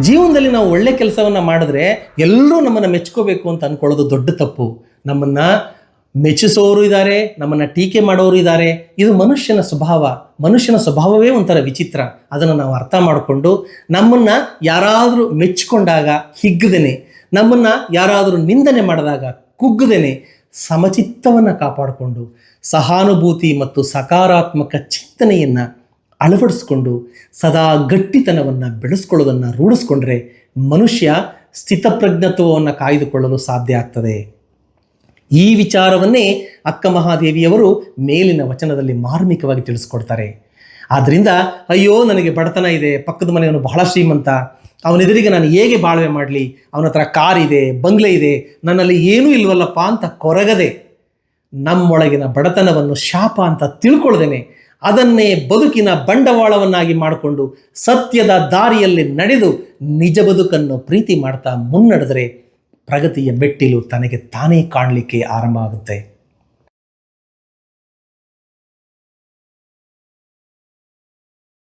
ಜೀವನದಲ್ಲಿ ನಾವು ಒಳ್ಳೆ ಕೆಲಸವನ್ನು ಮಾಡಿದ್ರೆ ಎಲ್ಲರೂ ನಮ್ಮನ್ನು ಮೆಚ್ಕೋಬೇಕು ಅಂತ ಅಂದ್ಕೊಳ್ಳೋದು ದೊಡ್ಡ ತಪ್ಪು. ನಮ್ಮನ್ನು ಮೆಚ್ಚಿಸೋರು ಇದ್ದಾರೆ ನಮ್ಮನ್ನು ಟೀಕೆ ಮಾಡೋರು ಇದ್ದಾರೆ ಇದು ಮನುಷ್ಯನ ಸ್ವಭಾವ. ಮನುಷ್ಯನ ಸ್ವಭಾವವೇ ಒಂಥರ ವಿಚಿತ್ರ. ಅದನ್ನು ನಾವು ಅರ್ಥ ಮಾಡಿಕೊಂಡು ನಮ್ಮನ್ನು ಯಾರಾದರೂ ಮೆಚ್ಚಿಕೊಂಡಾಗ ಹಿಗ್ಗದೇನೆ. ನಮ್ಮನ್ನು ಯಾರಾದರೂ ನಿಂದನೆ ಮಾಡಿದಾಗ ಕುಗ್ಗದೇನೆ. ಸಮಚಿತ್ತವನ್ನು ಕಾಪಾಡಿಕೊಂಡು ಸಹಾನುಭೂತಿ ಮತ್ತು ಸಕಾರಾತ್ಮಕ ಚಿಂತನೆಯನ್ನು ಅಳವಡಿಸ್ಕೊಂಡು ಸದಾ ಗಟ್ಟಿತನವನ್ನು ಬೆಳೆಸ್ಕೊಳ್ಳೋದನ್ನು ರೂಢಿಸ್ಕೊಂಡ್ರೆ ಮನುಷ್ಯ ಸ್ಥಿತಪ್ರಜ್ಞತ್ವವನ್ನು ಕಾಯ್ದುಕೊಳ್ಳಲು ಸಾಧ್ಯ ಆಗ್ತದೆ. ಈ ವಿಚಾರವನ್ನೇ ಅಕ್ಕ ಮಹಾದೇವಿಯವರು ಮೇಲಿನ ವಚನದಲ್ಲಿ ಮಾರ್ಮಿಕವಾಗಿ ತಿಳಿಸ್ಕೊಡ್ತಾರೆ. ಆದ್ದರಿಂದ ಅಯ್ಯೋ, ನನಗೆ ಬಡತನ ಇದೆ, ಪಕ್ಕದ ಮನೆಯವನು ಬಹಳ ಶ್ರೀಮಂತ ಅವನೆದುರಿಗೆ ನಾನು ಹೇಗೆ ಬಾಳ್ವೆ ಮಾಡಲಿ, ಅವನ ಹತ್ರ ಕಾರ್ ಇದೆ, ಬಂಗ್ಲೆ ಇದೆ, ನನ್ನಲ್ಲಿ ಏನೂ ಇಲ್ವಲ್ಲಪ್ಪ ಅಂತ ಕೊರಗದೆ ನಮ್ಮೊಳಗಿನ ಬಡತನವನ್ನು ಶಾಪ ಅಂತ ತಿಳ್ಕೊಳ್ದೇನೆ ಅದನ್ನೇ ಬದುಕಿನ ಬಂಡವಾಳವನ್ನಾಗಿ ಮಾಡಿಕೊಂಡು ಸತ್ಯದ ದಾರಿಯಲ್ಲಿ ನಡೆದು ನಿಜ ಬದುಕನ್ನು ಪ್ರೀತಿ ಮಾಡ್ತಾ ಮುನ್ನಡೆದರೆ ಪ್ರಗತಿಯ ಮೆಟ್ಟಿಲು ತನಗೆ ತಾನೇ ಕಾಣಲಿಕ್ಕೆ ಆರಂಭ ಆಗುತ್ತೆ